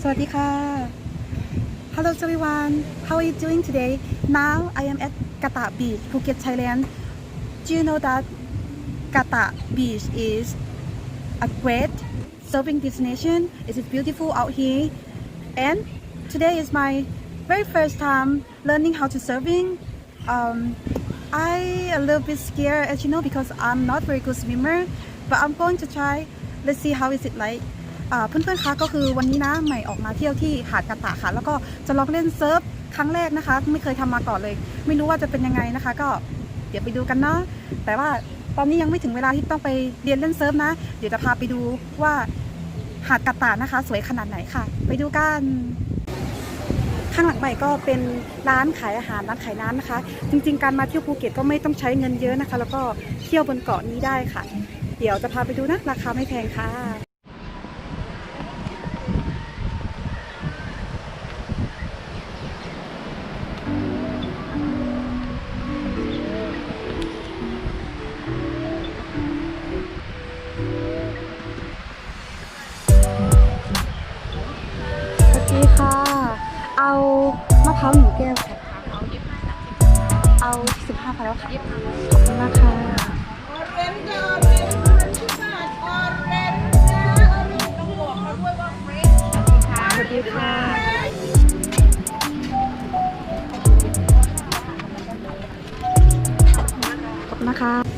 Hello everyone. How are you doing today? Now I am at Kata Beach, Phuket, Thailand. Do you know that Kata Beach is a great surfing destination? It is beautiful out here. And today is my very first time learning how to surfing. Um, I a little bit scared as you know because I'm not very good swimmer, but I'm going to try. Let's see how is it like. เพื่อนๆคะก็คือวันนี้นะใหม่ออกมาเที่ยวที่หาดกะตะค่ะ แล้วก็จะลองเล่นเซิร์ฟครั้งแรกนะคะ ไม่เคยทำมาก่อนเลย ไม่รู้ว่าจะเป็นยังไงนะคะ ก็เดี๋ยวไปดูกันเนาะแต่ว่าตอนนี้ยังไม่ถึงเวลาที่ต้องไปเรียนเล่นเซิร์ฟนะ เดี๋ยวจะพาไปดูว่าหาดกะตะนะคะ สวยขนาดไหนค่ะ ไปดูกันข้างหลังใหม่ก็เป็นร้านขายอาหารร้านขายน้ำนะคะ จริงๆ การมาเที่ยวภูเก็ตก็ไม่ต้องใช้เงินเยอะนะคะ แล้วก็เที่ยวบนเกาะนี้ได้ค่ะ เดี๋ยวจะพาไปดูนะราคาไม่แพงค่ะ สวัสดีค่ะ เอามะพร้าวหนึ่งแก้วค่ะเอาสิบห้าพอแล้วค่ะ ขอบคุณมากค่ะสวัสดีค่ะขอบคุณนะคะ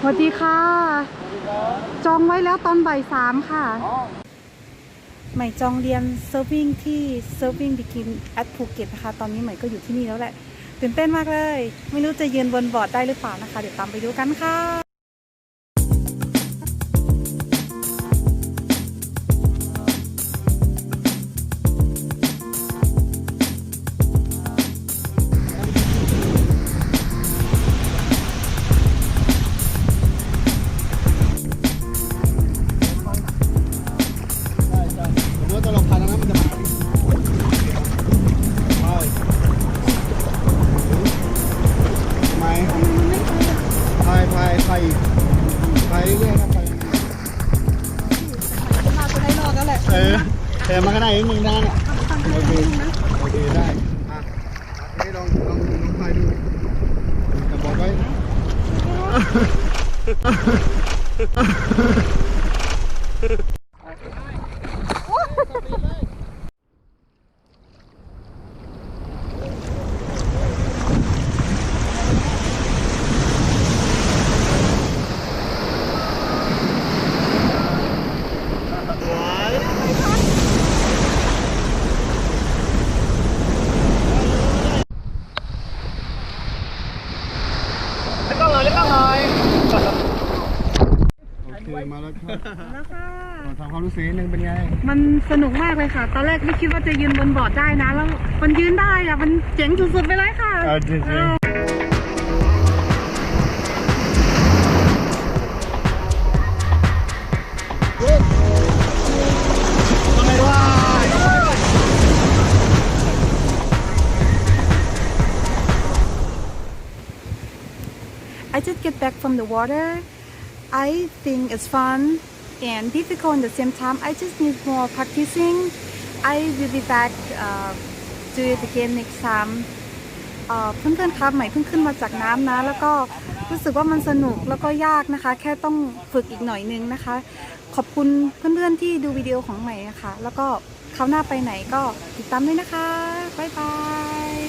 สวัสดีค่ะ จองไว้แล้วตอนบ่ายสามค่ะ ใหม่จองเรียนเซิร์ฟวิ่งที่เซิร์ฟวิ่งบิกินแอดภูเก็ตนะคะ ตอนนี้ใหม่ก็อยู่ที่นี่แล้วแหละ ตื่นเต้นมากเลย ไม่รู้จะยืนบนบอร์ดได้หรือเปล่านะคะ เดี๋ยวตามไปดูกันค่ะ เออแต่มาก็ได้นิดนึงได้น่ะโอเคโอเคได้อะให้ลองลองลองพายดูแต่บอกไว้ นะโอเคมาแล้วครับแล้วค่ะ ขอถามความรู้สึกนิดนึงเป็นไง มันสนุกมากเลยค่ะ ตอนแรกไม่คิดว่าจะยืนบนบอร์ดได้นะ แล้วมันยืนได้อะมันเจ๋งสุดๆไปเลยค่ะ เอาจริงๆเอาทำไมวะ I just get back from the water. I think it's fun and difficult at the same time. I just need more practicing. I will be back uh, do it again next time. เอ่อเพื่อนๆครับใหม่เพิ่งขึ้นมาจากน้ำนะ แล้วก็รู้สึกว่ามันสนุกแล้วก็ยากนะคะ แค่ต้องฝึกอีกหน่อยนึงนะคะ ขอบคุณเพื่อนๆที่ดูวิดีโอของใหม่นะคะแล้วก็คราวหน้าไปไหนก็ติดตามด้วยนะคะ บ๊ายบาย